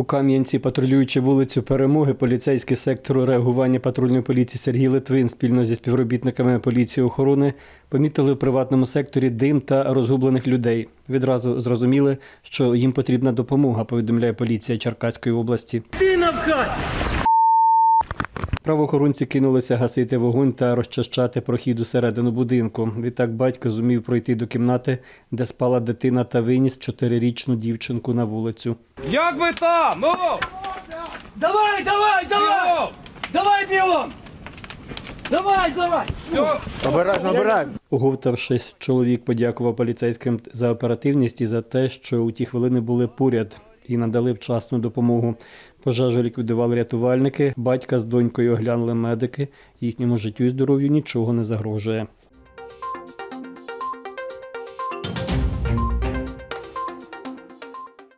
У Кам'янці, патрулюючи вулицю Перемоги, поліцейський сектору реагування патрульної поліції Сергій Литвин спільно зі співробітниками поліції охорони помітили в приватному секторі дим та розгублених людей. Відразу зрозуміли, що їм потрібна допомога, повідомляє поліція Черкаської області. Правоохоронці кинулися гасити вогонь та розчищати прохід усередину будинку. Відтак батько зумів пройти до кімнати, де спала дитина та виніс чотирирічну дівчинку на вулицю. Як ви там? Ну! Давай, давай, давай! Давай бігом! Давай, давай! Оговтавшись, чоловік подякував поліцейським за оперативність і за те, що у ті хвилини були поряд і надали вчасну допомогу. Пожежу ліквідували рятувальники, батька з донькою оглянули медики. Їхньому життю і здоров'ю нічого не загрожує.